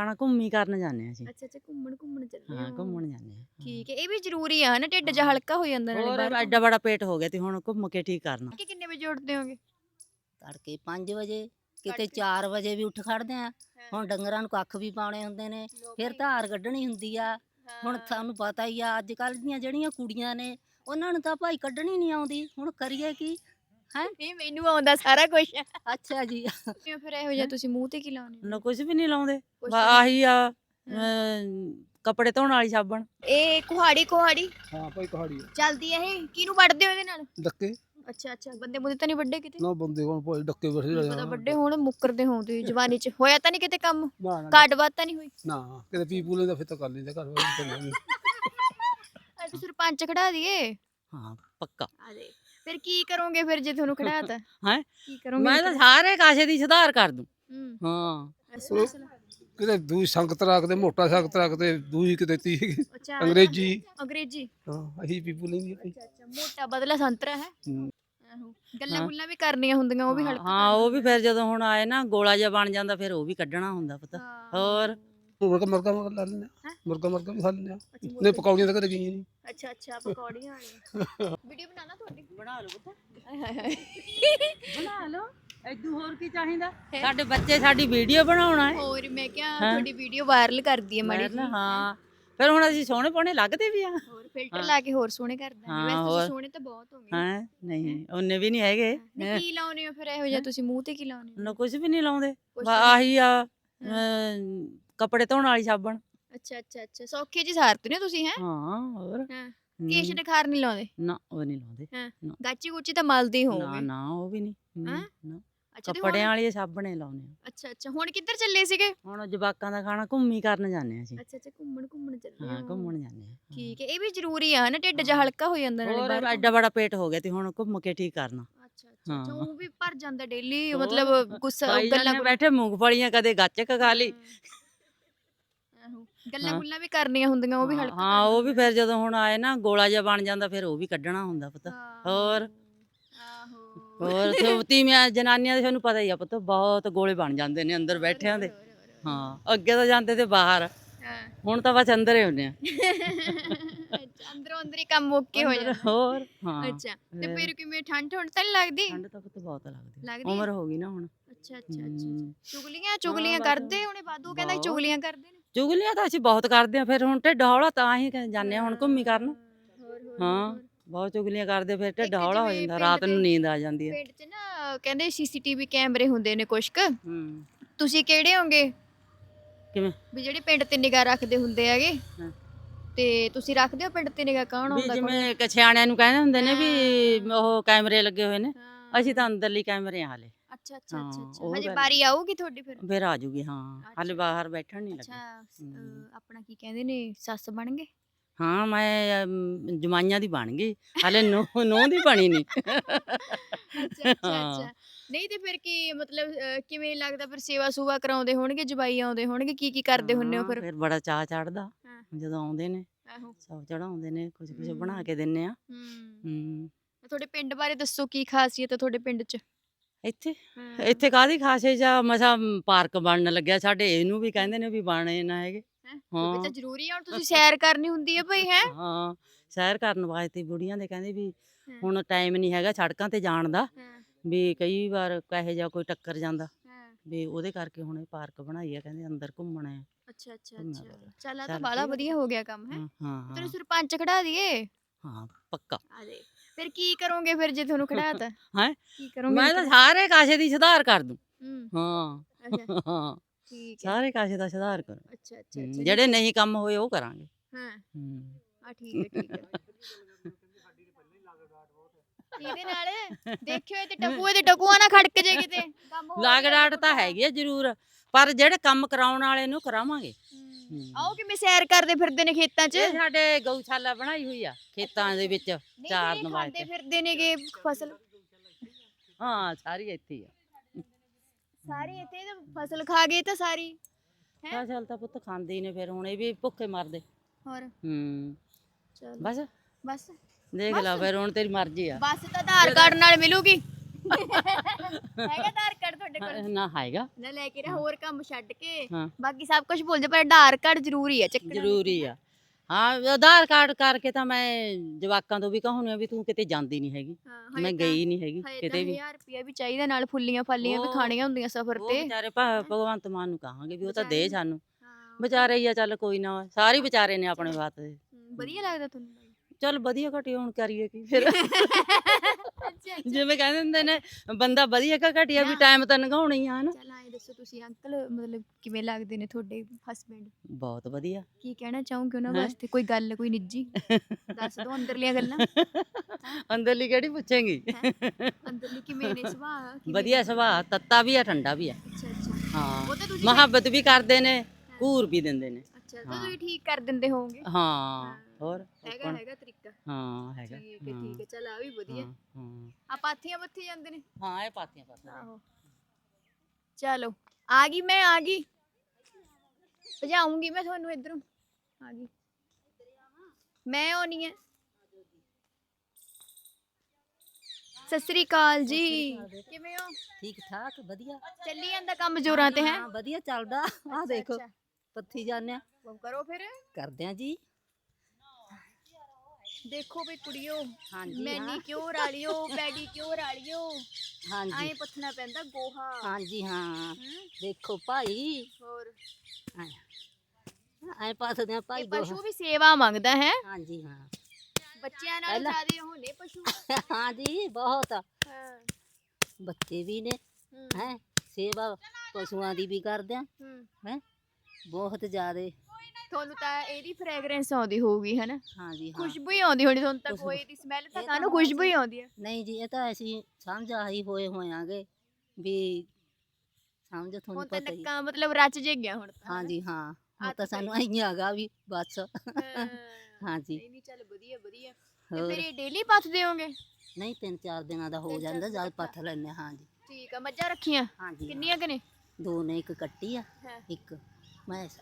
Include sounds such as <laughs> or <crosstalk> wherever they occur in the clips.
ਖਾਣਾ ਘੁੰਮੀ ਕਰਨ ਜਾਂਦੇ ਆ ਅਸੀਂ। ਅੱਛਾ ਅੱਛਾ ਘੁੰਮਣ ਘੁੰਮਣ ਚੱਲੇ ਹਾਂ ਹੋ। ਘੁੰਮਣ ਜਾਂਦੇ ਆ ਠੀਕ ਹੈ ਇਹ ਵੀ ਜ਼ਰੂਰੀ ਆ ਹਨਾ ਢਿੱਡ ਜਿਹਾ ਹਲਕਾ ਹੋ ਜਾਂਦਾ ਨਾਲੇ ਹੋਰ ਬਾਹਰ ਐਡਾ ਬੜਾ ਪੇਟ ਹੋ ਗਿਆ ਤੇ ਹੁਣ ਘੁੰਮ ਕੇ ਠੀਕ ਕਰਨਾ। ਕਿ ਕਿੰਨੇ ਵਜੇ ਉੱਠਦੇ ਹੋਗੇ? ਤੜਕੇ 5 ਵਜੇ ਕਿਤੇ ਤੜਕੇ? 4 ਵਜੇ ਵੀ ਉੱਠ ਖੜਦੇ ਆ ਹੁਣ ਡੰਗਰਾਂ ਨੂੰ ਕੱਖ ਵੀ ਪਾਉਣੇ ਹੁੰਦੇ ਨੇ ਫਿਰ ਧਾਰ ਕੱਢਣੀ ਹੁੰਦੀ ਆ। ਹੁਣ ਤੁਹਾਨੂੰ ਪਤਾ ਹੀ ਆ ਅੱਜ ਕੱਲ ਦੀਆਂ ਜਿਹੜੀਆਂ ਕੁੜੀਆਂ ਨੇ ਉਹਨਾਂ ਨੂੰ ਤਾਂ ਭਾਈ ਕੱਢਣੀ ਨਹੀਂ ਆਉਂਦੀ। ਹੁਣ ਕਰੀਏ ਕੀ? ਨਹੀਂ ਮੈਨੂੰ ਆਉਂਦਾ ਸਾਰਾ ਕੁਝ ਅੱਛਾ ਜੀ। ਫਿਰ ਇਹੋ ਜਿਹਾ ਤੁਸੀਂ ਮੂੰਹ ਤੇ ਕੀ ਲਾਉਨੇ ਨਾ ਕੁਝ ਵੀ ਨਹੀਂ ਲਾਉਂਦੇ। ਬਸ। ਆਹੀ ਆ ਅਮ, ਕੱਪੜੇ ਧੋਣ ਵਾਲੀ ਸਾਬਣ। ਇਹ ਕੁਹਾੜੀ ਕੁਹਾੜੀ। ਹਾਂ ਭਾਈ ਕਹਾੜੀ ਚੱਲਦੀ ਹੈ ਇਹ। ਕਿਹਨੂੰ ਵੱਢਦੇ ਹੋ ਇਹਦੇ ਨਾਲ? ਡੱਕੇ। ਅੱਛਾ ਅੱਛਾ। ਬੰਦੇ ਬੁੰਦੇ ਤਾਂ ਨਹੀਂ ਵੱਡੇ ਕਿਤੇ? ਨਾ ਬੰਦੇ ਕੋਲ ਭਾਈ ਡੱਕੇ ਬੈਠੇ ਰਹੇ ਪਤਾ ਵੱਡੇ ਹੋਣ ਮੁੱਕਰਦੇ ਹੋਂ ਤੁਸੀਂ ਜਵਾਨੀ ਚ। ਹੋਇਆ ਤਾਂ ਨਹੀਂ ਕਿਤੇ ਕੰਮ? ਨਾ ਨਾ ਕਾਟ ਬਾਤ ਤਾਂ ਨਹੀਂ ਹੋਈ? ਨਾ ਕਿਤੇ ਪੀ ਪੂ ਲੈਂਦਾ ਫਿਰ ਤਾਂ ਕਰ ਲੈਂਦਾ ਘਰ ਵਾਲੇ ਤਾਂ ਨਹੀਂ। ਅੱਜ ਸਰਪੰਚ ਖੜਾ ਦਈਏ ਹਾਂ ਪੱਕਾ। ਆ ਦੇ ਫਿਰ ਕੀ ਕਰੋਗੇ ਫਿਰ ਜੇ ਤੁਹਾਨੂੰ ਖੜਾਤਾ <laughs> ਹੈਂ? ਕੀ ਕਰੋਗੇ ਮੈਂ ਤਾਂ ਸਾਰੇ ਕਾਸੇ ਦੀ ਸੁਧਾਰ ਕਰ ਦੂੰ। ਹੂੰ। ਕਿਤੇ ਦੂਈ ਸੰਗਤ ਰੱਖਦੇ ਮੋਟਾ ਸੰਗਤ ਰੱਖਦੇ ਦੂਈ ਕਿਤੇ ਤੀ ਅੱਛਾ ਅੰਗਰੇਜ਼ੀ। ਅੰਗਰੇਜ਼ੀ। ਹਾਂ ਅਹੀ ਪੀ ਪੂ ਲੈਂਦੀ ਆ ਭਾਈ ਅੱਛਾ ਅੱਛਾ ਮੋਟਾ ਬਦਲਾ ਸੰਤਰਾ ਹੈ। ਹੂੰ। ਆਹੋ ਗੱਲਾਂ ਹਾਂ। ਗੁੱਲਾਂ ਵੀ ਕਰਨੀਆਂ ਹੁੰਦੀਆਂ ਉਹ ਵੀ ਹਲਕਾ ਹਾਂ ਉਹ ਵੀ ਫਿਰ ਜਦੋਂ ਹੁਣ ਆਏ ਨਾ ਗੋਲਾ ਜਿਹਾ ਬਣ ਜਾਂਦਾ ਫਿਰ ਉਹ ਵੀ ਕੱਢਣਾ ਹੁੰਦਾ ਪਤਾ। ਹੋਰ? ਮੁਰਗਾ ਮਰਗਾ ਮਰ ਲਾ ਲੈਂਦੇ ਆ। ਹੈਂ? ਮੁਰਗਾ ਮਰਗਾ ਵੀ ਖਾ ਲੈਂਦੇ ਆ। ਅੱਛਾ, ਨਹੀਂ ਪਕੌੜੀਆਂ ਤਾਂ ਕਦੇ ਗਈਆਂ ਨਹੀਂ। ਅੱਛਾ ਅੱਛਾ ਪਕੌੜੀਆਂ ਵਾਲੀਆਂ। <laughs> ਵੀਡੀਓ ਬਣਾਣਾ ਤੁਹਾਡੀ? ਬਣਾ ਲਓ ਪੁੱਤ। ਹਾਏ ਹਾਏ ਹਾਏ। ਬਣਾ ਲਓ। ਐਦੂ ਹੋਰ ਕੀ ਚਾਹੀਦਾ? ਸਾਡੇ ਬੱਚੇ ਸਾਡੀ ਵੀਡੀਓ ਬਣਾਉਣਾ ਹੈ। ਹੋਰ ਮੈਂ ਕਿਹਾ। ਤੁਹਾਡੀ ਵੀਡੀਓ ਵਾਇਰਲ ਕਰਦੀ ਹੈ ਮਾੜੀ ਜਿਹੀ। ਹਾਂ। ਫਿਰ ਹੁਣ ਅਸੀਂ ਸੋਹਣੇ ਪਾਉਣੇ ਲੱਗਦੇ ਵੀ ਆ। ਹੋਰ ਫਿਲਟਰ ਹਾਂ। ਲਾ ਕੇ ਹੋਰ ਸੋਹਣੇ ਕਰ ਦਾਂਗੇ। ਹਾਂ, ਵੈਸੇ ਤੁਸੀਂ ਹੋਰ। ਸੋਹਣੇ ਤਾਂ ਬਹੁਤ ਹੋਗੇ। ਹਾਂ ਨਹੀਂ ਉਹਨੇ ਵੀ ਨਹੀਂ ਹੈਗੇ। ਕੀ ਲਾਉਨੇ ਹੋ ਫਿਰ? ਇਹੋ ਜਿਹਾ ਤੁਸੀਂ ਮੂੰਹ ਤੇ ਕੀ ਲਾਉਨੇ ਹੋ? ਨਾ ਕੁਝ ਵੀ ਨਹੀਂ ਲਾਉਂਦੇ। ਕੁਛ ਬਸ ਤਾਂ ਨਹੀਂ। ਆਹੀ ਆ ਅਮ, ਕੱਪੜੇ ਧੋਣ ਵਾਲੀ ਸਾਬਣ। ਅੱਛਾ ਅੱਛਾ ਅੱਛਾ। ਸੌਖੇ ਜੀ ਸਾਰਤੇ ਨੇ ਤੁਸੀਂ ਹੈ? ਹਾਂ ਹੋਰ? ਹਾਂ। ਕੇਸ਼ ਨਿਖਾਰ ਨਹੀਂ ਲਾਉਂਦੇ? ਨਾ ਉਹ ਨਹੀਂ ਲਾਉਂਦੇ। ਗਾਚੀ ਗੁੱਚੀ ਤਾਂ ਮਲਦੇ ਨਾ ਹੋਵੋਗੇ ਨਾ ਉਹ ਵੀ ਨਹੀਂ। ਹੈਂ? ਨਾ। ਅੱਛਾ ਤੇ ਕੱਪੜਿਆਂ ਹੁਣ? ਵਾਲੀ ਸਾਬਣੇ ਲਾਉਨੇ ਆ। ਅੱਛਾ ਅੱਛਾ। ਹੁਣ ਕਿੱਧਰ ਚੱਲੇ ਸੀਗੇ? ਹੁਣ ਉਹ ਜਵਾਕਾਂ ਦਾ ਖਾਣਾ ਘੁੰਮੀ ਕਰਨ ਜਾਂਦੇ ਆ ਅਸੀਂ। ਅੱਛਾ ਅੱਛਾ। ਘੁੰਮਣ ਘੁੰਮਣ ਚੱਲੇ ਹਾਂ ਹੋ। ਘੁੰਮਣ ਜਾਂਦੇ ਆ। ਠੀਕ ਹੈ। ਇਹ ਵੀ ਜ਼ਰੂਰੀ ਆ ਨਾ ਢਿੱਡ ਜਿਹਾ ਹਲਕਾ ਹੋ ਜਾਂਦਾ ਨਾਲੇ ਹੋਰ ਬਾਹਰ ਐਡਾ ਬੜਾ ਪੇਟ ਹੋ ਗਿਆ ਤੇ ਹੁਣ ਘੁੰਮ ਕੇ ਠੀਕ ਕਰਨਾ। ਅੱਛਾ ਅੱਛਾ। ਅੱਛਾ ਹਾਂ। ਉਹ ਵੀ ਭਰ ਜਾਂਦਾ ਡੇਲੀ ਹੋਰ, ਮਤਲਬ ਗੁੱਸਾ ਖਾਈ ਗੱਲਾਂ ਆ, ਬੈਠੇ ਮੂੰਗਫਲੀਆਂ ਕਦੇ ਗੱਚਕ ਖਾ ਲਈ। ਆਹੋ ਗੱਲਾਂ ਹਾਂ। ਗੁੱਲਾਂ ਵੀ ਕਰਨੀਆਂ ਹੁੰਦੀਆਂ ਉਹ ਵੀ ਹਲਕਾ ਹਾਂ ਉਹ ਵੀ ਫਿਰ ਜਦੋਂ ਹੁਣ ਆਏ ਨਾ ਗੋਲਾ ਜਿਹਾ ਬਣ ਜਾਂਦਾ ਫਿਰ ਉਹ ਵੀ ਕੱਢਣਾ ਹੁੰਦਾ ਪਤਾ। ਹੋਰ? ਆਹੋ। ਹੋਰ ਤੇ ਤੀਵੀਆਂ ਜਨਾਨੀਆਂ ਦੇ ਤੁਹਾਨੂੰ ਪਤਾ ਹੀ ਆ ਪੁੱਤ ਬਹੁਤ ਗੋਲੇ ਬਣ ਜਾਂਦੇ ਨੇ ਅੰਦਰ ਬੈਠਿਆਂ ਦੇ। ਹਾਂ ਅੱਗੇ ਤਾਂ ਜਾਂਦੇ ਤੇ ਬਾਹਰ। ਹਾਂ। ਹੁਣ ਤਾਂ ਬਸ ਅੰਦਰ ਹੀ ਹੁੰਦੇ ਆ। ਅੱਛਾ, ਅੰਦਰੋਂ ਅੰਦਰ ਹੀ ਕੰਮ ਓਕੇ ਹੋ ਜਾਂਦਾ। ਹੋਰ? ਹਾਂ। ਅੱਛਾ ਤੇ ਫਿਰ- ਕਿਵੇਂ ਠੰਡ ਠੰਡ ਤਾਂ ਨਹੀਂ ਲੱਗਦੀ? ਠੰਡ ਤਾਂ ਪੁੱਤ ਬਹੁਤ ਲੱਗਦੀ। ਲੱਗਦੀ? ਉਮਰ ਹੋ ਗਈ ਨਾ ਹੁਣ। ਅੱਛਾ ਅੱਛਾ ਅੱਛਾ ਹਮ, ਚੁਗਲੀਆਂ ਚੁਗਲੀਆਂ ਬਸ। ਕਰਦੇ ਹੁਣੇ ਬਾਦੂ ਕਹਿੰਦਾ ਸੀ ਬਹੁਤ। ਚੁਗਲੀਆਂ ਕਰਦੇ ਨੇ। ਚੁਗਲੀਆਂ ਤਾਂ ਅਸੀਂ ਬਹੁਤ ਕਰਦੇ ਆ ਫਿਰ ਹੁਣ ਢਿੱਡ ਹੌਲਾ ਤਾਂ ਹੀ ਜਾਂਦੇ ਆ ਹੁਣ ਘੁੰਮੀ ਕਰਨ। ਹਾਂ ਬਹੁਤ ਚੁਗਲੀਆਂ ਕਰਦੇ ਫਿਰ ਢਿੱਡ ਹੌਲਾ ਹੋ ਜਾਂਦਾ ਰਾਤ ਨੂੰ ਨੀਂਦ ਆ ਜਾਂਦੀ ਹੈ। ਪਿੰਡ 'ਚ ਨਾ ਕਹਿੰਦੇ ਸੀਸੀਟੀਵੀ ਕੈਮਰੇ ਹੁੰਦੇ ਨੇ ਕੁਛ ਕੁ। ਹੂੰ। ਤੁਸੀਂ ਕਿਹੜੇ ਹੋਗੇ? ਕਿਵੇਂ? ਵੀ ਜਿਹੜੇ ਪਿੰਡ ਤੇ ਨਿਗਾਹ ਰੱਖਦੇ ਹੁੰਦੇ ਹੈਗੇ। ਹਾਂ। ਤੇ ਤੁਸੀਂ ਰੱਖਦੇ ਹੋ ਪਿੰਡ ਤੇ ਨਿਗਾਹ? ਕੌਣ ਵੀ ਕੌਣ ਜਿਵੇਂ ਕਛਿਆਣਿਆਂ ਨੂੰ ਕਹਿੰਦੇ ਹੁੰਦੇ ਨੇ ਵੀ ਉਹ ਕੈਮਰੇ ਲੱਗੇ ਹੋਏ ਨੇ। ਹਾਂ। ਅਸੀਂ ਤਾਂ ਅੰਦਰਲੀ ਕੈਮਰੇ ਆ ਹਾਲੇ। ਅੱਛਾ ਅੱਛਾ ਹਾਂ, ਅੱਛਾ। ਅੱਛਾ ਉਹ ਹਜੇ ਗੱਲ- ਬਾਰੀ ਆਊਗੀ ਤੁਹਾਡੀ ਫਿਰ? ਫਿਰ ਆ ਜੂਗੀ ਹਾਂ। ਹਾਲੇ ਅੱਛਾ। ਬਾਹਰ ਬੈਠਣ ਨਹੀਂ ਅੱਛਾ ਲੱਗੇ ਸ- ਹਮ। ਆਪਣਾ ਕੀ ਕਹਿੰਦੇ ਨੇ ਸੱਸ ਬਣ ਗਏ? ਹਾਂ ਮੈਂ ਅਮ, ਜਮਾਈਆਂ ਦੀ ਬਣ ਗਈ। ਹਾਲੇ ਨੋ ਨੋ ਦੀ ਬਣੀ ਨਹੀਂ ਅੱਛਾ ਅੱਛਾ ਹਾਂ। ਅੱਛਾ ਨਹੀਂ ਤੇ ਫਿਰ ਕੀ ਮਤਲਬ ਅਹ, ਕਿਵੇਂ ਲੱਗਦਾ ਫਿਰ ਸੇਵਾ ਸੂਵਾ ਕਰਾਉਂਦੇ ਹੋਣਗੇ ਜਵਾਈ ਆਉਂਦੇ ਹੋਣਗੇ? ਕੀ ਕੀ ਕਰਦੇ ਹੁੰਨੇ ਹੋ ਹਾਂ, ਫਿਰ? ਫਿਰ ਬੜਾ ਚਾਹ ਚੜਦਾ ਹਾਂ। ਜਦੋਂ ਆਉਂਦੇ ਨੇ। ਆਹੋ। ਸਭ ਚੜਾਉਂਦੇ ਨੇ ਕੁਝ ਕੁਝ ਹਮ। ਬਣਾ ਕੇ ਦਿੰਨੇ ਆ। ਹੂੰ। ਹੂੰ। ਤੁਹਾਡੇ ਪਿੰਡ ਬਾਰੇ ਦੱਸੋ ਕੀ ਖਾਸੀਅਤ ਹੈ ਤੁਹਾਡੇ ਪਿੰਡ 'ਚ? ਇੱਥੇ ਇੱਥੇ ਕਾਦੀ ਖਾਸੇ ਜਾਂ ਮਸਾ ਪਾਰਕ ਬਣਨ ਲੱਗਿਆ ਸਾਡੇ ਇਹਨੂੰ ਵੀ ਕਹਿੰਦੇ ਨੇ ਵੀ ਬਾਣੇ ਨਾ ਹੈਗੇ। ਹੈਂ? ਹਾਂ। ਜ਼ਰੂਰੀ ਆ ਹੁਣ ਤੁਸੀਂ ਸੈਰ ਕਰਨੀ ਹੁੰਦੀ ਹੈ ਭਈ ਹੈ? ਹਾਂ ਸੈਰ ਕਰਨ ਵਾਸਤੇ ਬੁੜੀਆਂ ਦੇ ਕਹਿੰਦੇ ਵੀ ਹੁਣ ਟਾਈਮ ਨਹੀਂ ਹੈਗਾ ਸੜਕਾਂ ਤੇ ਜਾਣ ਦਾ ਵੀ ਕਈ ਵਾਰ ਕਹੇ ਜਾ ਕੋਈ ਟੱਕਰ ਜਾਂਦਾ ਵੀ ਉਹਦੇ ਕਰਕੇ ਹੁਣ ਇਹ ਪਾਰਕ ਬਣਾਈ ਆ ਕਹਿੰਦੇ ਅੰਦਰ ਘੁੰਮਣਾ ਹੈ। ਅੱਛਾ ਅੱਛਾ ਅੱਛਾ। ਚੱਲ ਆ ਤਾਂ ਚੱਲ ਬਾਲਾ। ਵਧੀਆ ਹੋ ਗਿਆ ਕੰਮ ਹੈ? ਹਾਂ ਹਾਂ ਹਾਂ, ਸਰਪੰਚ ਖੜਾ ਦਈਏ ਹਾਂ ਪੱਕਾ। ਆ ਦੇ। ਫਿਰ ਕੀ ਕਰੋਗੇ ਫਿਰ ਜੇ ਤੁਹਾਨੂੰ ਖੜਾਤਾ <laughs> ਹੈਂ? ਕੀ ਕਰੋਗੇ ਮੈਂ ਤਾਂ ਸਾਰੇ ਕਾਸੇ ਦੀ ਸੁਧਾਰ ਕਰ ਦੂੰ। ਹੂੰ। <laughs> ਠੀਕ ਹੈ। ਸਾਰੇ ਕਾਸੇ ਦਾ ਸੁਧਾਰ ਕਰੋ। ਅੱਛਾ ਅੱਛਾ ਜਿਹੜੇ ਨਹੀਂ ਕੰਮ ਹੋਏ ਉਹ ਕਰਾਂਗੇ। ਹਾਂ। ਆ ਠੀਕ ਹੈ ਠੀਕ ਹੈ। ਇਹਦੇ ਨਾਲ ਦੇਖਿਓ ਇਹ ਤੇ ਟਕੂ ਇਹਦੇ ਟਕੂਆ ਨਾ ਖੜਕ ਜੇ ਕਿਤੇ। ਕੰਮ ਹੋ ਲਾਗ ਗਿਆ ਡਾਟ ਤਾਂ। ਹੈਗੀ ਆ ਜ਼ਰੂਰ ਪਰ ਜਿਹੜੇ ਕੰਮ ਕਰਾਉਣ ਵਾਲੇ ਨੂੰ ਕਰਾਵਾਂਗੇ। ਆਓ ਕਿਵੇਂ ਸੈਰ ਕਰਦੇ ਫਿਰਦੇ ਨੇ ਖੇਤਾਂ 'ਚ? ਇਹ ਸਾਡੇ ਗਊਸ਼ਾਲਾ ਬਣਾਈ ਹੋਈ ਆ ਖੇਤਾਂ ਦੇ ਵਿੱਚ ਚਾਰਨ ਵਾਸਤੇ ਫਿਰਦੇ ਨੇਗੇ ਫਸਲ। ਹਾਂ ਸਾਰੀ ਇੱਥੇ ਹੀ ਆ। ਸਾਰੀ ਇੱਥੇ ਤਾਂ ਫਸਲ ਖਾ ਗਏ ਤਾਂ ਸਾਰੀ। ਹੈਂ? ਫਸਲ ਤਾਂ ਪੁੱਤ ਖਾਂਦੇ ਹੀ ਨੇ ਫਿਰ ਹੁਣ ਇਹ ਵੀ ਭੁੱਖੇ ਮਰਦੇ। ਹੋਰ? ਹੂੰ। ਚਲ। ਬਸ? ਬਸ। ਦੇਖ ਲੈ। ਫਿਰ ਹੁਣ ਤੇਰੀ ਮਰਜ਼ੀ ਆ। ਬਸ ਤਾਂ ਆਧਾਰ ਕਾਰਡ ਨਾਲ ਮਿਲੂਗੀ। ਹੈਗਾ ਆਧਾਰ ਕਾਰਡ ਤੁਹਾਡੇ ਕੋਲ? ਨਾ ਹੈਗਾ। ਨਾ ਲੈ ਕੇ ਰ ਹੋਰ ਕੰਮ ਛੱਡ ਕੇ। ਹਾਂ। ਬਾਕੀ ਸਭ ਕੁਝ ਭੁੱਲ ਜਾ ਪਰ ਆਧਾਰ ਕਾਰਡ ਜ਼ਰੂਰੀ ਹੈ ਚੱਕਣਾ ਜ਼ਰੂਰੀ ਆ। ਹਾਂ ਆਧਾਰ ਕਾਰਡ ਕਰਕੇ ਤਾਂ ਮੈਂ ਜਵਾਕਾਂ ਤੋਂ ਵੀ ਕਹਾਉਣੀ ਆ ਵੀ ਤੂੰ ਕਿਤੇ ਜਾਂਦੀ ਨਹੀਂ ਹੈਗੀ। ਹਾਂ ਮੈਂ ਗਈ ਨਹੀਂ ਹੈਗੀ ਕਿਤੇ ਵੀ। 1000 ਰੁਪਿਆ ਵੀ ਚਾਹੀਦਾ ਨਾਲ ਫੁੱਲੀਆਂ ਫਾਲੀਆਂ ਵੀ ਉਹ- ਖਾਣੀਆਂ ਹੁੰਦੀਆਂ ਸਫ਼ਰ ਉਹ ਤੇ। ਵਿਚਾਰੇ ਭਾ- ਭਗਵੰਤ ਮਾਨ ਨੂੰ ਕਹਾਂਗੇ ਵੀ ਉਹ ਤਾਂ ਦੇ ਵਿਚਾਰੇ- ਸਾਨੂੰ। ਹਾਂ, ਵਿਚਾਰੇ ਹੀ ਆ ਚੱਲ ਕੋਈ ਨਾ ਸਾਰੇ ਵਿਚਾਰੇ ਨੇ ਆਪਣੇ ਬਾਤ ਵਧੀਆ ਲੱਗਦਾ ਤੁਹਾਨੂੰ? ਚੱਲ ਵਧੀਆ ਘਟੀ ਹੁਣ ਕਰੀਏ ਕੀ ਫਿਰ। ਅੱਛਾ ਅੱਛਾ। ਜਿਵੇਂ ਕਹਿੰਦੇ ਹੁੰਦੇ ਨੇ ਬੰਦਾ ਵਧੀਆ ਕਾ ਘਟਿਆ ਵੀ ਨਾ। ਟਾਈਮ ਤਾਂ ਲੰਘਾਉਣੀ ਆ ਹਨਾ। ਚਲ ਆਏ ਦੱਸੋ ਤੁਸੀਂ ਅੰਕਲ ਮਤਲਬ ਕਿਵੇਂ ਲੱਗਦੇ ਨੇ ਤੁਹਾਡੇ ਹਸਬੰਡ ਬਹੁਤ ਵਧੀਆ। ਕੀ ਕਹਿਣਾ ਚਾਹੋਗੇ ਉਹਨਾਂ ਹੈਂ? ਵਾਸਤੇ? ਕੋਈ ਗੱਲ ਕੋਈ ਨਿੱਜੀ? ਦੱਸ ਦਿਓ ਅੰਦਰਲੀਆਂ ਗੱਲਾਂ। ਅੰਦਰਲੀ ਕਿਹੜੀ ਪੁੱਛੇਂਗੀ? ਅੰਦਰਲੀ ਕਿਵੇਂ ਨੇ ਸੁਭਾਅ? ਕਿਵੇਂ ਵਧੀਆ ਨੇ? ਸੁਭਾਅ ਤੱਤਾ ਵੀ ਆ ਠੰਡਾ ਵੀ ਆ। ਅੱਛਾ ਅੱਛਾ। ਹਾਂ ਉਹ ਤਾਂ ਤੁਸੀਂ ਮੁਹੱਬਤ ਵੀ ਕਰਦੇ ਨੇ ਘੂਰ ਵੀ ਦਿੰਦੇ ਨੇ। ਅੱਛਾ ਤਾਂ ਹਾਂ। ਤੁਸੀਂ ਠੀਕ ਕਰ ਦਿੰਦੇ ਹੋਵੋਗੇ। ਹਾਂ। ਹੋਰ? ਹੈਗਾ ਕੌਣ- ਹੈਗਾ ਤਰੀਕਾ। ਹਾਂ ਹੈਗਾ। ਠੀਕ ਹੈ ਠੀਕ ਹੈ ਚਲ ਆ ਵੀ ਵਧੀਆ। ਹਾਂ, ਹਾਂ। ਆ ਪਾਥੀਆਂ ਬੱਥੇ ਜਾਂਦੇ ਨੇ? ਹਾਂ ਇਹ ਪਾਤੀਆਂ ਪਾਤੀਆਂ ਆਹੋ। ਚਲੋ ਆ ਗਈ ਮੈਂ ਆ ਗਈ। ਭਜਾਉਂਗੀ ਮੈਂ ਤੁਹਾਨੂੰ ਇਧਰੋਂ। ਆ ਗਈ। ਮੈਂ ਆਉਣੀ ਹੈ ਸਤਿ ਸ੍ਰੀ ਅਕਾਲ ਜੀ। ਕਿਵੇਂ ਹੋ? ਠੀਕ ਠਾਕ ਵਧੀਆ। ਚੱਲੀ ਜਾਂਦਾ ਕੰਮ ਜੋਰਾਂ ਤੇ ਹੈ? ਹਾਂ ਵਧੀਆ ਚੱਲਦਾ। ਆਹ ਦੇਖੋ ਪੱਥੀ ਜਾਂਦੇ ਆ। ਕਰੋ ਫਿਰ। ਕਰਦੇ ਆ ਜੀ। ਦੇਖੋ ਵੀ ਕੁੜੀਓ ਹਾਂਜੀ ਮੈਨੀ ਹਾਂ ਕਿਉਂ ਰਾਲਿਓ ਪੈਡੀ ਕਿਉਂ ਰਾਲਿਓ ਹਾਂਜੀ ਐਂ ਪੱਥਣਾ ਪੈਂਦਾ ਗੋਹਾ ਹਾਂਜੀ ਹਾਂ ਹਮ, ਦੇਖੋ ਭਾਈ ਹੋਰ ਐ ਪਾਸਦੇ ਆ ਭਾਈ ਇਹ ਗੋਹਾ। ਪਸ਼ੂ ਵੀ ਸੇਵਾ ਮੰਗਦਾ ਹੈ ਹਾਂਜੀ ਹਾਂ ਬੱਚਿਆਂ ਨਾਲ ਪਹਿਲਾਂ- ਜ਼ਿਆਦਾ ਉਹ ਨੇ ਪਸ਼ੂ ਹਾਂਜੀ ਬਹੁਤ ਹਾਂ ਬੱਚੇ ਵੀ ਨੇ ਹਮ, ਹੈ ਸੇਵਾ ਪਸ਼ੂਆਂ ਦੀ ਵੀ ਕਰਦੇ ਆ ਹਮ। ਹੈ ਬਹੁਤ ਜ਼ਿਆਦੇ ਤੁਹਾਨੂੰ ਤਾਂ ਇਹਦੀ ਫ੍ਰੈਗਰੈਂਸ ਆਉਂਦੀ ਹੋਊਗੀ ਹੈਨਾ? ਹਾਂਜੀ ਹਾਂ। ਖੁਸ਼ਬੂ ਹੀ ਆਉਂਦੀ ਹੋਣੀ ਤੁਹਾਨੂੰ ਤਾਂ ਖੁਸ਼ਬੂ। ਕੋਈ ਦੀ ਸਮੈਲ ਤਾਂ ਇਹ ਤਾਂ ਕਾਹਨੂੰ ਖੁਸ਼ਬੂ ਹੀ ਆਉਂਦੀ ਹੈ ਨਹੀਂ ਜੀ ਇਹ ਤਾਂ ਅਸੀਂ ਸਮਝ ਆਹੀ ਹੋਏ ਹੋਇਆਂਗੇ ਵੀ ਸਮਝ ਤੁਹਾਨੂੰ ਤਾਂ ਪਤਾ ਹੀ। ਨੱਕਾ ਮਤਲਬ ਰਚ ਜੇ ਗਿਆ ਹੁਣ ਤਾਂ ਹਾਂਜੀ ਹਾਂ। ਹੁਣ ਆਦਤ ਤਾਂ ਸਾਨੂੰ ਆਈ ਹੈਗਾ ਵੀ ਬਸ। ਹਾਂ। ਹਾਂਜੀ ਨਹੀਂ ਨਹੀਂ ਚੱਲ ਵਧੀਆ ਵਧੀਆ। ਤੇ ਹੋਰ? ਡੇਲੀ ਪੱਥ ਦਿਓਗੇ? ਨਹੀਂ ਤਿੰਨ ਚਾਰ ਦਿਨਾਂ ਦਾ ਹੋ ਤਿੰਨ ਚਾਰ ਜਾਂਦਾ ਜਦ। ਪੱਥ ਲੈਂਦੇ ਹਾਂ, ਹਾਂਜੀ ਠੀਕ ਆ ਮੱਝਾਂ ਰੱਖੀਆਂ? ਹਾਂ। ਕਿੰਨੀਆਂ ਕਨੇ ਦੋ ਨੇ ਇੱਕ ਕੱਟੀ ਆ ਹਾਂ। ਇੱਕ ਮੈਂਸ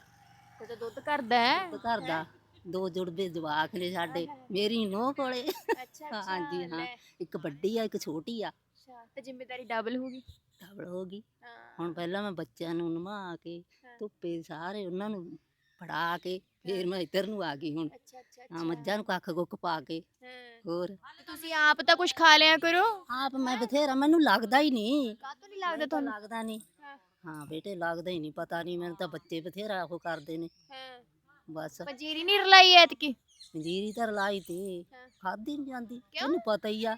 ਤੇ ਤਾਂ ਦੁੱਧ ਕਰਦਾ ਹੈ। ਤੇ ਘਰ ਦਾ ਦੋ ਜੁੜਵੇ ਜਵਾਕ ਨੇ ਸਾਡੇ ਮੇਰੀ ਨੋਹ ਕੋਲੇ। ਅੱਛਾ ਅੱਛਾ ਹਾਂਜੀ, ਹਾਂ। ਲੈ, ਇੱਕ ਵੱਡੀ ਆ ਇੱਕ ਛੋਟੀ ਆ। ਅੱਛਾ ਤੇ ਜ਼ਿੰਮੇਵਾਰੀ ਡਬਲ ਹੋਗੀ ਡਬਲ ਹੋ ਗਈ। ਹਾਂ। ਹੁਣ ਪਹਿਲਾਂ ਮੈਂ ਬੱਚਿਆਂ ਨੂੰ ਨਵਾ ਕੇ ਹਾਂ। ਧੁੱਪੇ ਸਾਰੇ ਉਹਨਾਂ ਨੂੰ ਫੜਾ ਕੇ ਫਿਰ ਮੈਂ ਇੱਧਰ ਨੂੰ ਆ ਗਈ ਹੁਣ। ਅੱਛਾ ਅੱਛਾ ਹਾਂ ਮੱਝਾਂ ਨੂੰ ਕੱਖ ਕੁੱਖ ਪਾ ਕੇ। ਹਾਂ। ਹੋਰ? ਤੇ ਤੁਸੀਂ ਆਪ ਤਾਂ ਕੁਝ ਖਾ ਲਿਆ ਕਰੋ। ਆਪ ਮੈਂ ਬਥੇਰਾ ਮੈਨੂੰ ਲੱਗਦਾ ਹੀ ਨਹੀਂ। ਕਾਹਤੋਂ ਨਹੀਂ ਲੱਗਦਾ ਤੁਹਾਨੂੰ? ਲੱਗਦਾ ਨਹੀਂ। ਹਾਂ ਬੇਟੇ ਲੱਗਦਾ ਹੀ ਨਹੀਂ ਪਤਾ ਨਹੀਂ ਮੈਨੂੰ ਤਾਂ ਬੱਚੇ ਬਥੇਰਾ ਉਹ ਕਰਦੇ ਨੇ। ਹਾਂ। ਬਸ। ਪੰਜੀਰੀ ਨਹੀਂ ਰਲਾਈ ਐਤਕੀ। ਪੰਜੀਰੀ ਤਾਂ ਰਲਾਈ ਤੇ ਹਾਂ। ਖਾਦੀ ਨਹੀਂ ਜਾਂਦੀ ਕਿਉਂ? ਇਹਨੂੰ ਪਤਾ ਹੀ ਆ।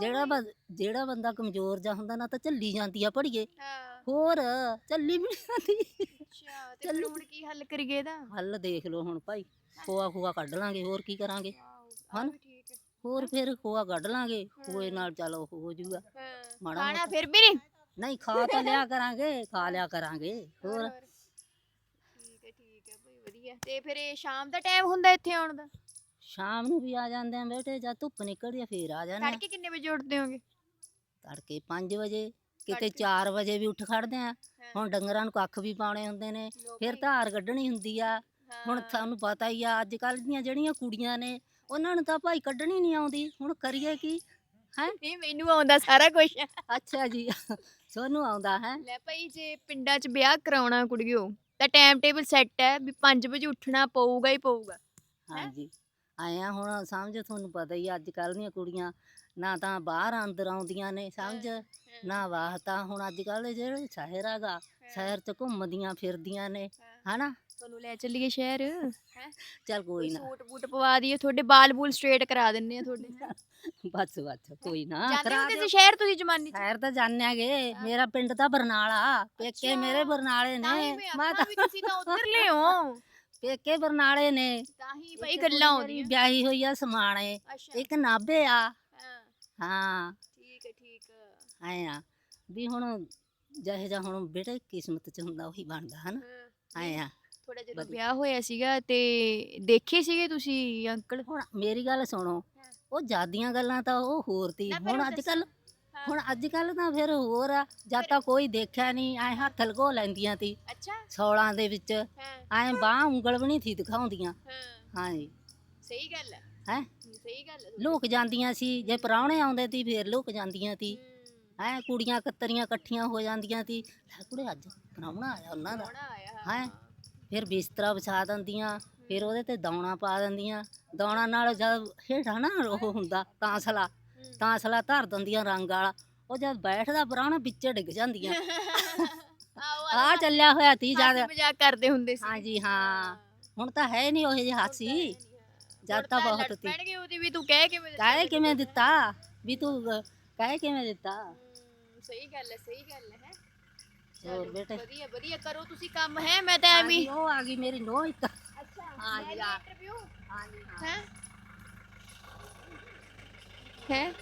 ਜਿਹੜਾ? ਬੰ- ਜਿਹੜਾ ਬੰਦਾ ਕਮਜ਼ੋਰ ਜਾ ਹੁੰਦਾ ਨਾ ਤਾਂ ਝੱਲੀ ਜਾਂਦੀ ਆ ਪੜੀਏ ਹਾਂ। ਹੋਰ ਚੱਲੀ ਵੀ ਨਹੀਂ ਜਾਂਦੀ। ਅੱਛਾ ਤੇ ਫਿਰ ਚੱਲੀ- ਹੁਣ ਕੀ ਹੱਲ ਕਰੀਏ ਇਹਦਾ? ਹੱਲ ਦੇਖ ਲਓ ਹੁਣ ਭਾਈ ਖੋਆ ਖੋਆ ਕੱਢ ਲਾਂਗੇ ਹੋਰ ਕੀ ਕਰਾਂਗੇ? ਹਾਂ ਹਨ? ਠੀਕ ਹੈ। ਹੋਰ ਫਿਰ ਖੋਆ ਕੱਢ ਲਾਂਗੇ ਖੋਏ ਨਾਲ ਚੱਲ ਉਹ ਹੋ ਜਾਊਗਾ ਹਾਂ। ਮਾੜਾ ਖਾਣਾ ਮੋਟਾ। ਫਿਰ ਵੀ ਨਹੀਂ ਨਹੀਂ ਖਾ ਤਾਂ ਲਿਆ ਕਰਾਂਗੇ ਖਾ ਲਿਆ ਕਰਾਂਗੇ ਹੋਰ। ਠੀਕ ਹੈ ਠੀਕ ਹੈ ਭਈ ਵਧੀਆ। ਤੇ ਫਿਰ ਇਹ ਸ਼ਾਮ ਦਾ ਟਾਈਮ ਹੁੰਦਾ ਇੱਥੇ ਆਉਣ ਦਾ? ਸ਼ਾਮ ਨੂੰ ਵੀ ਆ ਜਾਂਦੇ ਆ ਬੇਟੇ ਜਦ ਧੁੱਪ ਨਿਕਲਦੀ ਆ ਫੇਰ ਆ ਜਾਂਦੇ ਆ। ਤੜਕੇ ਕਿੰਨੇ ਵਜੇ ਉੱਠਦੇ ਹੋਗੇ? ਤੜਕੇ 5 ਵਜੇ ਕਿਤੇ ਤੜਕੇ। 4 ਵਜੇ ਵੀ ਉੱਠ ਖੜਦੇ ਆ। ਹੁਣ ਡੰਗਰਾਂ ਨੂੰ ਕੱਖ ਵੀ ਪਾਉਣੇ ਹੁੰਦੇ ਨੇ ਫਿਰ ਧਾਰ ਕੱਢਣੀ ਹੁੰਦੀ ਆ। ਹੁਣ ਤੁਹਾਨੂੰ ਪਤਾ ਹੀ ਆ ਅੱਜ ਕੱਲ ਦੀਆਂ ਜਿਹੜੀਆਂ ਕੁੜੀਆਂ ਨੇ ਉਹਨਾਂ ਨੂੰ ਤਾਂ ਭਾਈ ਕੱਢਣੀ ਨਹੀਂ ਆਉਂਦੀ। ਹੁਣ ਕਰੀਏ ਕੀ? ਹੈ? ਨਹੀਂ ਮੈਨੂੰ ਆਉਂਦਾ ਸਾਰਾ ਕੁਝ ਅੱਛਾ ਜੀ ਤੁਹਾਨੂੰ ਆਉਂਦਾ ਹੈ। ਲੈ ਭਾਈ ਜੇ ਪਿੰਡਾਂ 'ਚ ਵਿਆਹ ਕਰਾਉਣਾ ਕੁੜੀਓ ਤਾਂ ਟਾਈਮ ਟੇਬਲ ਸੈੱਟ ਹੈ ਵੀ 5 ਵਜੇ ਉੱਠਣਾ ਪਊਗਾ ਹੀ ਪਊਗਾ ਹਾਂਜੀ। ਆਇਆ ਹੁਣ ਸਮਝ ਤੁਹਾਨੂੰ ਪਤਾ ਹੀ ਅੱਜ ਕੱਲ ਦੀਆਂ ਕੁੜੀਆਂ ਨਾ ਤਾਂ ਬਾਹਰ ਅੰਦਰ ਆਉਂਦੀਆਂ ਨੇ ਸਮਝ? ਨਾ ਵਾਹ ਤਾਂ ਹੁਣ ਅੱਜ ਕੱਲ ਜਿਹੜੇ ਸ਼ਹਿਰ ਹੈਗਾ ਸ਼ਹਿਰ ਚ ਘੁੰਮਦੀਆਂ ਫਿਰਦੀਆਂ ਨੇ ਹਨਾ? ਤੁਹਾਨੂੰ ਲੈ ਚੱਲੀਏ ਸ਼ਹਿਰ। ਚੱਲ ਕੋਈ ਨਾ। ਸੂਟ ਬੂਟ ਪਵਾ ਦਈਏ ਤੁਹਾਡੇ ਬਾਲ ਬੂਲ ਸਟ੍ਰੇਟ ਕਰਾ ਦਿੰਨੇ ਆ ਤੁਹਾਡੇ। ਬਸ ਬਸ ਕੋਈ ਨਾ ਜਾਂਦੇ ਹੋ। ਕਿਸੇ ਸ਼ਹਿਰ ਤੁਸੀਂ ਜਮਾਨੀ 'ਚ? ਸ਼ਹਿਰ ਤਾਂ ਜਾਣਿਆਗੇ ਮੇਰਾ ਪਿੰਡ ਤਾਂ ਬਰਨਾਲਾ ਪੇਕੇ ਮੇਰੇ ਬਰਨਾਲੇ ਹੀ ਨੇ ਮੈਂ ਤਾਂ ਤੁਸੀਂ ਤਾਂ ਉਧਰ ਲਿਓ ਪੇਕੇ ਬਰਨਾਲੇ ਨੇ। ਤਾਂ ਹੀ ਭਾਈ ਇੱਕ ਗੱਲਾਂ ਆਉਂਦੀਆਂ ਵਿਆਹੀ ਹੋਈ ਆ ਸਮਾਣੇ। ਇੱਕ ਨਾਭੇ ਆ। ਹਾਂ। ਹਾਂ। ਠੀਕ ਹੈ ਠੀਕ ਹੈ। ਆ ਵੀ ਹੁਣ ਜਿਹੇ ਜਿਹਾ ਹੁਣ ਬੇਟੇ ਕਿਸਮਤ ਚ ਹੁੰਦਾ ਉਹੀ ਬਣਦਾ ਹਨਾ? ਐ ਥੋੜਾ ਜਦੋਂ ਵਧੀਆ। ਵਿਆਹ ਹੋਇਆ ਸੀਗਾ ਤੇ ਦੇਖੇ ਸੀਗੇ ਤੁਸੀਂ ਅੰਕਲ? ਹੁਣ ਮੇਰੀ ਗੱਲ ਸੁਣੋ ਹਾਂ। ਉਹ ਜਾਦੀਆਂ ਗੱਲਾਂ ਤਾਂ ਉਹ ਹੋਰ ਤੀ। ਨਾ ਫਿਰ ਹੁਣ ਉਹ ਅੱਜ ਕੱਲ ਹਾਂ। ਹੁਣ ਅੱਜ ਕੱਲ ਤਾਂ ਫਿਰ ਹੋਰ ਆ। ਜਦ ਤਾਂ ਕੋਈ ਦੇਖਿਆ ਨਹੀਂ ਐ ਹੱਥ ਲਗੋ ਲੈਂਦੀਆਂ ਤੀ। ਅੱਛਾ। ਸੌਲਾਂ ਦੇ ਵਿੱਚ। ਹਾਂ। ਐ ਬਾਹ ਉਂਗਲ ਵੀ ਨਹੀਂ ਸੀ ਦਿਖਾਉਂਦੀਆਂ। ਹਾਂ। ਹਾਂਜੀ। ਸਹੀ ਗੱਲ ਹੈ ਹੈਂ? ਸਹੀ ਗੱਲ ਹੈ ਲੁਕ ਜਾਂਦੀਆਂ ਸੀ। ਜੇ ਪ੍ਰਾਹੁਣੇ ਆਉਂਦੇ ਤੀ ਫੇਰ ਲੁਕ ਜਾਂਦੀਆਂ ਤੀ। ਹੂੰ, ਹੈ ਕੁੜੀਆਂ ਕਤਰੀਆਂ ਇਕੱਠੀਆਂ ਹੋ ਜਾਂਦੀਆਂ ਤੀ। ਲੈ ਕੁੜੇ ਅੱਜ ਪ੍ਰਾਹੁਣਾ ਆਇਆ ਉਹਨਾਂ ਦਾ। ਸੋਹਣਾ ਆਇਆ ਹਾਂ। ਹੈ? ਫਿਰ ਬਿਸਤਰਾ ਵਿਛਾ ਦਿੰਦੀਆਂ ਫਿਰ ਉਹਦੇ ਤੇ ਦਾਉਣਾ ਪਾ ਦਿੰਦੀਆਂ। ਦਾਉਣਾ ਨਾਲ ਜਦ ਹੇਠਾਂ ਨਾ ਉਹ ਹੁੰਦਾ ਤਾਂਸਲਾ ਤਾਂਸਲਾ ਧਰ ਦਿੰਦੀਆਂ ਰੰਗ ਵਾਲਾ। ਉਹ ਜਦ ਬੈਠਦਾ ਪ੍ਰਾਹੁਣਾ ਵਿੱਚ ਡਿੱਗ ਜਾਂਦੀਆਂ। ਆ ਚੱਲਿਆ ਹੋਇਆ ਤੀ ਜਦ। ਮਜ਼ਾਕ ਕਰਦੇ ਹੁੰਦੇ ਸੀ। ਹਾਂਜੀ ਹਾਂ। ਹੁਣ ਤਾਂ ਹੈ ਨਹੀਂ ਉਹ ਜਿਹੀ ਹਾਸੀ। ਜਦ ਤਾਂ ਬਹੁਤ ਤੀ। ਪੈਣਗੇ ਉਹਦੀ ਵੀ ਤੂੰ ਕਹਿ ਕਿਵੇਂ ਦਿੱਤਾ। ਕਾਹੇ ਕਿਵੇਂ ਦਿੱਤਾ? ਵੀ ਤੂੰ ਕਾਹੇ ਕਿਵੇਂ ਦਿੱਤਾ? ਸਹੀ ਗੱਲ ਹੈ ਸਹੀ ਗੱਲ ਹੈ। ਹੋਰ ਬੇਟੇ? ਵਧੀਆ ਵਧੀਆ ਕਰੋ ਤੁਸੀਂ ਕੰਮ ਹੈ? ਮੈਂ ਤਾਂ ਐਵੇਂ ਹੀ- ਉਹ ਆ ਗਈ ਮੇਰੀ ਨੋ ਇੱਕ। ਅੱਛਾ ਹਾਂਜੀ, ਲੈ ਲਈ ਹਾਂ। ਇੰਟਰਵਿਊ ਹਾਂਜੀ ਹਾਂ। ਹੈ? ਹੈ?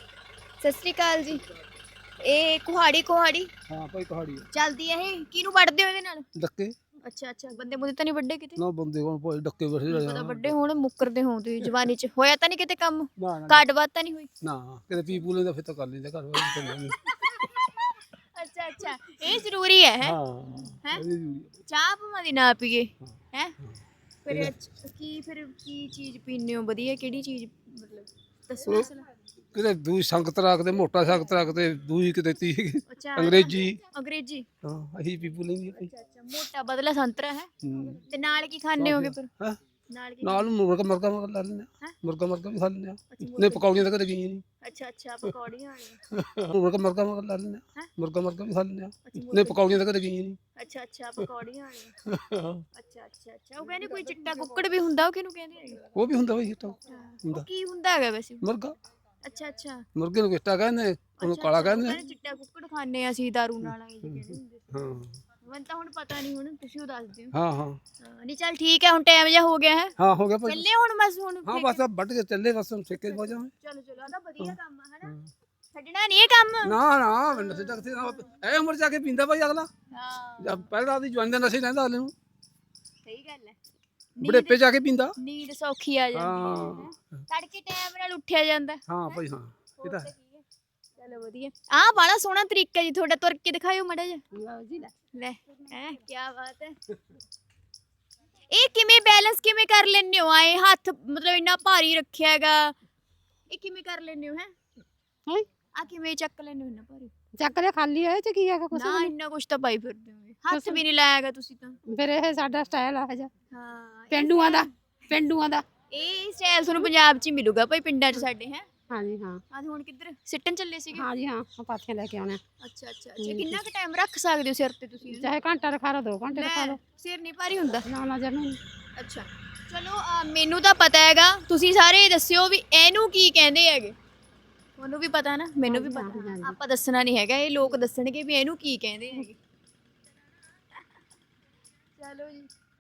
ਸਤਿ ਸ੍ਰੀ ਅਕਾਲ ਜੀ। ਇਹ ਕੁਹਾੜੀ ਕੁਹਾੜੀ? ਹਾਂ ਭਾਈ ਕਹਾੜੀ ਆ। ਚੱਲਦੀ ਹੈ ਇਹ? ਕਿਹਨੂੰ ਵੱਢਦੇ ਹੋ ਇਹਦੇ ਨਾਲ? ਡੱਕੇ। ਅੱਛਾ ਅੱਛਾ। ਬੰਦੇ ਬੁੰਦੇ ਤਾਂ ਨਹੀਂ ਵੱਡੇ ਕਿਤੇ? ਨਾ ਬੰਦੇ ਕੋਲ ਭਾਈ ਡੱਕੇ ਬੈਠੇ ਮੈਨੂੰ ਰਹੇ ਪਤਾ ਵੱਡੇ ਹੋਣ ਮੁੱਕਰਦੇ ਹੋਂ ਤੁਸੀਂ ਜਵਾਨੀ ਚ। ਹੋਇਆ ਤਾਂ ਨਹੀਂ ਕਿਤੇ ਕੰਮ? ਨਾ ਨਾ ਕਾਟ ਬਾਤ ਤਾਂ ਨਹੀਂ ਹੋਈ? ਨਾ ਕਿਤੇ ਪੀ ਪੂਲੇ ਦਾ ਫਿਰ ਤਾਂ ਕਰ ਲੈਂਦੇ ਘਰ। ਵਾਲੇ ਤਾਂ ਨਹੀਂ। ਅੱਛਾ ਇਹ ਜ਼ਰੂਰੀ ਹੈ ਹੈਂ? ਹਾਂ ਹੈਂ? ਇਹ ਜ਼ਰੂਰੀ ਆ। ਚਾਹ ਭਾਵੇਂ ਦੀ ਨਾ ਪੀਏ ਹੈ। ਫਿਰ ਕੀ ਫਿਰ ਕੀ ਚੀਜ਼ ਪੀਂਦੇ ਹੋ? ਵਧੀਆ ਕਿਹੜੀ ਚੀਜ਼ ਮਤਲਬ ਦੱਸੋ ਕਿਤੇ ਦੂਜੀ ਸੰਗਤ ਰੱਖਦੇ ਮੋਟਾ ਸੰਗਤ ਰੱਖਦੇ ਦੂਜੀ ਕਿਤੇ ਤੀ। ਅੱਛਾ ਅੰਗਰੇਜ਼ੀ। ਅੰਗਰੇਜ਼ੀ। ਹਾਂ ਅਹੀ ਪੀ ਪੂਲੇ ਦੀ ਅੱਛਾ ਅੱਛਾ ਮੋਟਾ ਬਦਲਾ ਸੰਤਰਾ ਹੈ? ਹੂੰ। ਤੇ ਨਾਲ ਕੀ ਖਾਣੇ ਹੋਗੇ ਫਿਰ? ਹਾਂ। ਨਾਲ ਕੀ ਨਾਲ ਮੁਰਗਾ ਮਰਗਾ ਮਰਗਾ ਲਾ ਲੈਂਦੇ ਹੈਂ? ਆ ਮੁਰਗਾ ਮਰਗਾ ਵੀ ਖਾ ਲੈਂਦੇ ਆ। ਅੱਛਾ, ਨੇ ਪਕੌੜੀਆਂ ਤਾਂ ਕਦੇ ਗਈਆਂ ਨਹੀਂ। ਅੱਛਾ ਅੱਛਾ ਪਕੌੜੀਆਂ ਵਾਲੀਆਂ। <laughs> ਮੁਰਗਾ ਮਰਗਾ ਮਰਗਾ ਲਾ ਲੈਂਦੇ ਆ। ਹੈਂ? ਮੁਰਗਾ ਮਰਗਾ ਵੀ ਖਾ ਲੈਂਦੇ ਆ। ਅੱਛਾ ਨੇ ਪਕੌੜੀਆਂ ਤਾਂ ਕਦੇ ਗਈਆਂ ਨਹੀਂ। ਅੱਛਾ ਅੱਛਾ ਪਕੌੜੀਆਂ ਵਾਲੀਆਂ। <laughs> ਅੱਛਾ ਅੱਛਾ ਅੱਛਾ। ਉਹ ਕਹਿੰਦੇ ਕੋਈ ਚਿੱਟਾ ਕੁੱਕੜ ਵੀ ਹੁੰਦਾ ਉਹ ਕਿਹਨੂੰ ਕਹਿੰਦੇ ਹੈਗੇ? ਉਹ ਵੀ ਹੁੰਦਾ ਬਈ ਤਾਂ ਉਹ ਕੀ ਹੁੰਦਾ ਹੈਗਾ ਵੈਸੇ? ਮੁਰਗਾ। ਅੱਛਾ ਅੱਛਾ। ਮੁਰਗੇ ਨੂੰ ਕਿਸ਼ਤਾ ਕਹਿੰਦੇ ਉਹਨੂੰ ਅੱਛਾ, ਕਾਲਾ ਅੱਛਾ, ਉਹ ਕਹਿੰਦੇ। ਕਹਿੰਦੇ ਚਿੱਟਾ ਕੁੱਕੜ ਖਾਣੇ ਆ ਅਸੀਂ ਦਾਰੂ ਨਾਲ ਆਏ ਜੀ ਕਹਿੰਦੇ ਹੁੰਦੇ। ਸੀ। ਹਾਂ। ਮੈਨੂੰ ਤਾਂ ਹੁਣ ਪਤਾ ਨਹੀਂ ਹੁਣ ਤੁਸੀਂ ਉਹ ਦੱਸ ਦਿਓ। ਹਾਂ ਹਾਂ। ਹਾਂ, ਨਹੀਂ ਚੱਲ ਠੀਕ ਹੈ ਹੁਣ ਟਾਈਮ ਜਿਹਾ ਹੋ ਗਿਆ ਹੈ। ਹਾਂ ਹੋ ਗਿਆ ਭਾਈ। ਚੱਲੇ ਹੁਣ ਬਸ ਹੁਣ ਹਾਂ ਬਸ ਆ ਵੱਢ ਕੇ ਚੱਲੇ ਬਸ ਹੁਣ ਠੇਕੇ ਹੋ ਜਾਵਾਂ ਚਲੋ ਚਲੋ ਆ ਤਾਂ ਵਧੀਆ ਕੰਮ ਆ ਹਨਾ? ਛੱਡਣਾ ਨਹੀਂ ਇਹ ਕੰਮ? ਨਾ ਨਾ ਮੈਨੂੰ ਸਿੱਧਾ ਕਿਥੇ ਨਾ ਐ ਉਮਰ ਜਾ ਕੇ ਪੀਂਦਾ ਭਾਈ ਅਗਲਾ। ਹਾਂ। ਜਦ ਪਹਿਲਾਂ ਦੀ ਜਵਾਨੀ ਦਾ ਨਸ਼ੇ ਲੈਂਦਾ ਅਗਲੇ ਨੂੰ। ਸਹੀ ਗੱਲ ਹੈ। ਬੁਢੇਪੇ ਜਾ ਕੇ ਪੀਂਦਾ। ਨੀਂਦ ਸੌਖੀ ਆ ਜਾਂਦੀ ਹਾਂ ਹੈ। ਤੜਕੇ ਟਾਈਮ ਨਾਲ ਉੱਠਿਆ ਜਾਂਦਾ। ਹਾਂ ਭਾਈ ਹਾਂ। ਇਹ ਤਾਂ ਹੈ। ਚਲੋ ਵਧੀਆ। ਆ ਬੜਾ ਸੋਹਣਾ ਤਰੀਕਾ ਜੀ ਤੁਹਾਡਾ ਤੁਰ ਕੇ ਦਿਖਾਇਓ ਮੜਾ ਜਿਹਾ। ਲੈ। ਹੈ ਕੀ ਬਾਤ ਹੈ। ਇਹ ਕਿਵੇਂ ਬੈਲੈਂਸ ਕਿਵੇਂ ਕਰ ਲੈਂਦੇ ਹੋ? ਆਏ ਹੱਥ ਮਤਲਬ ਇੰਨਾ ਭਾਰੀ ਰੱਖਿਆ ਹੈਗਾ। ਇਹ ਕਿਵੇਂ ਕਰ ਲੈਂਦੇ ਹੋ ਹੈ? ਹੈਂ? ਆ ਕਿਵੇਂ ਚੱਕ ਲੈਂਦੇ ਹੋ ਇੰਨਾ ਭਾਰੀ? ਚੱਕ ਲਿਆ ਖਾਲੀ ਹੋਇਆ ਚ ਕੀ ਹੈਗਾ ਕੁਛ ਨਾ ਵੀ ਇੰਨਾ ਕੁਛ ਤਾਂ ਪਾਈ ਫਿਰਦੇ ਹੋ। ਹੱਥ ਕੁਛ ਵੀ ਨਹੀਂ ਲਾਇਆਗਾ ਤੁਸੀਂ ਤਾਂ। ਨਹੀਂ। ਫਿਰ ਇਹ ਸਾਡਾ ਸਟਾਈਲ ਆ ਜਾ ਹਾਂ ਇਹ ਪਿੰਡੂਆਂ ਦਾ style- ਪਿੰਡੂਆਂ ਦਾ। ਇਹ ਸਟਾਈਲ ਤੁਹਾਨੂੰ ਪੰਜਾਬ 'ਚ ਹੀ ਮਿਲੂਗਾ ਭਾਈ ਪਿੰਡਾਂ 'ਚ ਸਾਡੇ ਹੈ? ਹਾਂਜੀ ਹਾਂ। ਆ ਹੁਣ ਕਿੱਧਰ? ਸਿੱਟਣ ਚੱਲੇ ਸੀਗੇ? ਹਾਂਜੀ ਹਾਂ ਉਹ ਪਾਥੀਆਂ ਲੈ ਕੇ ਆਉਣੇ ਆ। ਅੱਛਾ ਅੱਛਾ ਅੱਛਾ। ਕਿੰਨਾ ਕੁ ਟਾਈਮ ਰੱਖ ਸਕਦੇ ਹੋ ਸਿਰ ਤੇ ਤੁਸੀਂ? ਚਾਹੇ ਘੰਟਾ ਰਖਾ ਲਓ 2 ਘੰਟੇ ਰਖਾ ਲਓ। ਸਿਰ ਨਹੀਂ ਭਾਰੀ ਹੁੰਦਾ। ਨਾ ਨਾ ਜਰਨੀ ਅੱਛਾ। ਚਲੋ ਅਹ, ਮੈਨੂੰ ਤਾਂ ਪਤਾ ਹੈਗਾ ਤੁਸੀਂ ਸਾਰੇ ਦੱਸਿਓ ਵੀ ਇਹਨੂੰ ਕੀ ਕਹਿੰਦੇ ਹੈਗੇ। ਤੁਹਾਨੂੰ ਵੀ ਪਤਾ ਨਾ ਮੈਨੂੰ ਵੀ ਹਾਂਜੀ, ਪਤਾ। ਹਾਂਜੀ। ਆਪਾਂ ਦੱਸਣਾ ਨਹੀਂ ਹੈਗਾ ਇਹ ਲੋਕ ਦੱਸਣਗੇ ਵੀ ਇਹਨੂੰ ਕੀ ਕਹਿੰਦੇ ਹੈਗੇ। ਚਲੋ ਜੀ।